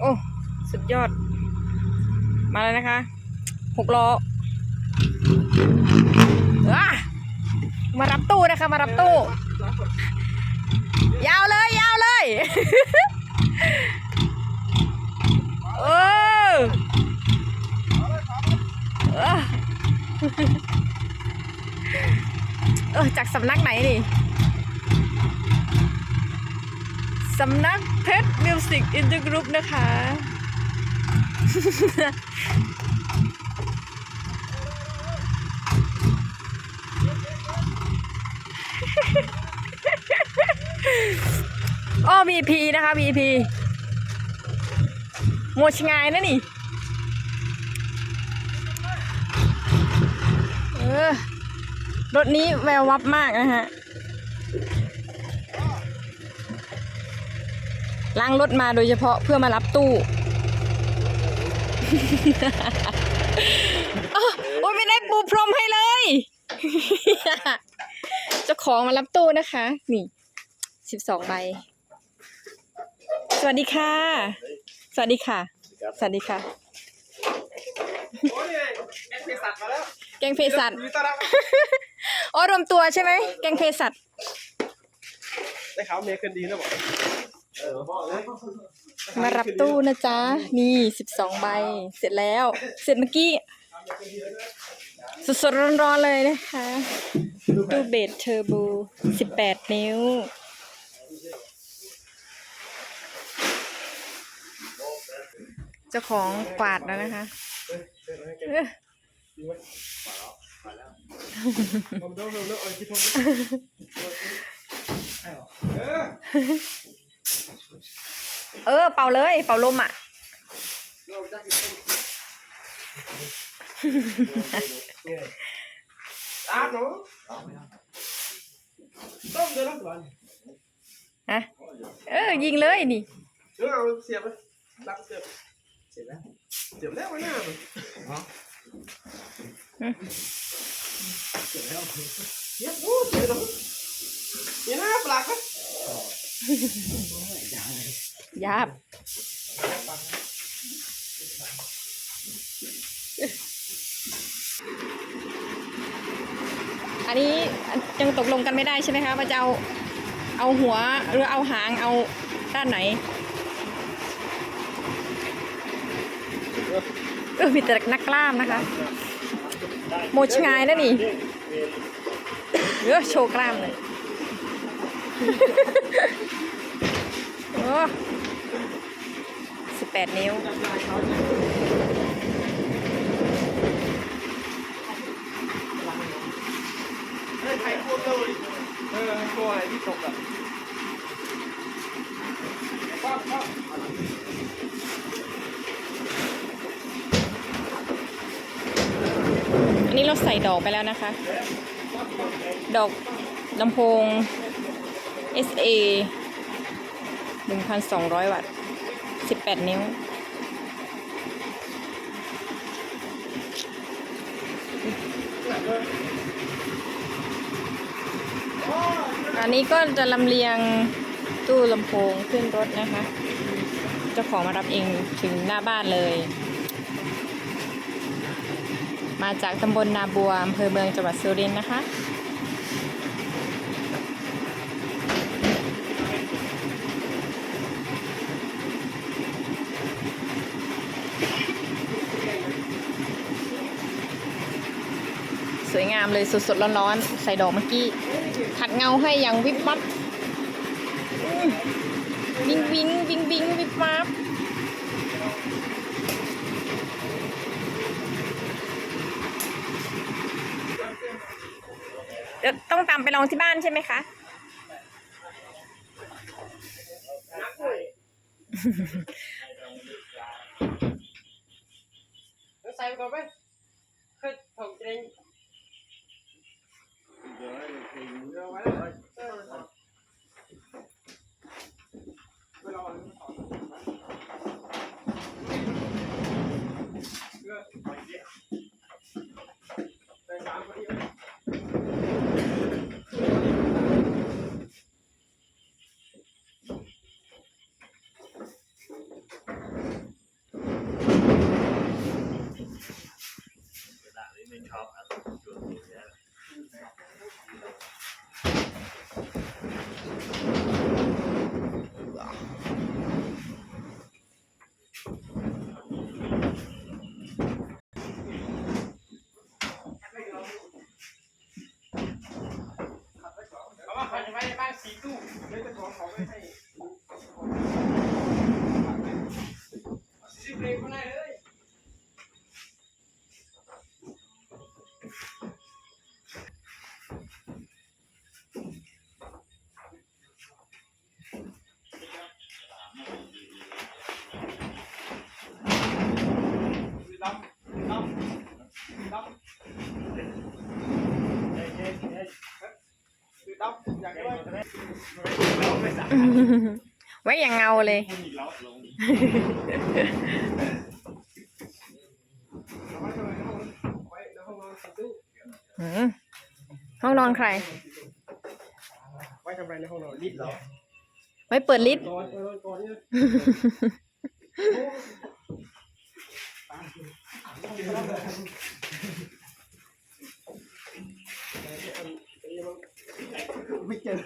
โอ้สุดยอด มาแล้วนะคะหกล้อมารับตู้นะคะ มารับตู้ ยาวเลย ยาวเลยเออเออจากสำนักไหนนี่ สำนักเพชรมิวสิกอินเตอร์กรุ๊ปนะคะ อ้อ VP นะคะ VP โมชงายนะนี่ เออ รถนี้แวววับมากนะฮะ ล้างรถมาโดยเฉพาะเพื่อมารับตู้อ้าวโอ้ยไม่ได้ปูพรมให้เลยเจ้าของมารับตู้นะคะ นี่สิบสองใบ สวัสดีค่ะ สวัสดีค่ะ สวัสดีค่ะโอ้ยนี่ไงแอดเพสัตมาแล้วแกงเภสัชยินดีต้อนรับอ๋อรวมตัวใช่ไหมแกงเภสัชได้ข่าวเมียคืนดีนะบอกเออบอกเลย มารับตู้นะจ๊ะนี่สิบสองใบ เสร็จแล้ว เสร็จเมื่อกี้ สดๆร้อนๆเลยนะคะ ตู้เบสเทอร์โบสิบแปดนิ้ว เจ้าของกวาดแล้วนะคะ เอ้อผมต้องเร็วๆเอาคิดผมเออเออ เป่าเลย เป่าลมอะอาบเนาะต้มเดือดร้อนก่อนฮะเออ ยิงเลยนี่เดี๋ยวเอาเสียบไปรักเสียบเสียบแล้วเสี ยับแล้วเสียบโอ้เสียบแล้วมีหน้าปลากไหมยาบอันนี้ยังตกลงกันไม่ได้ใช่ไหมคะว่าจะเอาเอาหัวหรือเอาหางเอาด้านไหนเออมีแต่นักกล้ามนะคะ โมชงายนะนี่เออโชว์กล้ามเลยโอ้ สิบแปดนิ้ว เฮ้ยใครพูดเลยเออตัวอะไรที่ตกอะป้าป้าอันนี้เราใส่ดอกไปแล้วนะคะ ดอกลำโพง SA 1,200 วัตต์ 18นิ้ว อันนี้ก็จะลำเลียงตู้ลำโพงขึ้นรถนะคะ เจ้าของมารับเองถึงหน้าบ้านเลย มาจากตำบลนาบัวอำเภอเมืองจังหวัดสุรินทร์นะคะ สวยงามเลยสดๆร้อนๆใส่ดอกเมื่อกี้ขัดเงาให้อย่างวิบวับวิงวิงวิงวิงวิบวับเดี๋ยวต้องตามไปลองที่บ้านใช่ไหมคะใส่ก่อนไปเคยถกเอง they chop up to a little bit. ว่าเขาจะได้บ้านสีตู้เลยจะขอขอไม่ให้ซื้อเพลงเขาได้เไว้อย่างเงาเลยคุณอีกแล้วลงเอาไว้ทำไมห้องไว้ในห้องนอนสิตู้หืมห้องนอนใคร ไว้ทำอะไรในห้องนอนลิฟต์เหรอไว้เปิดลิฟต์ น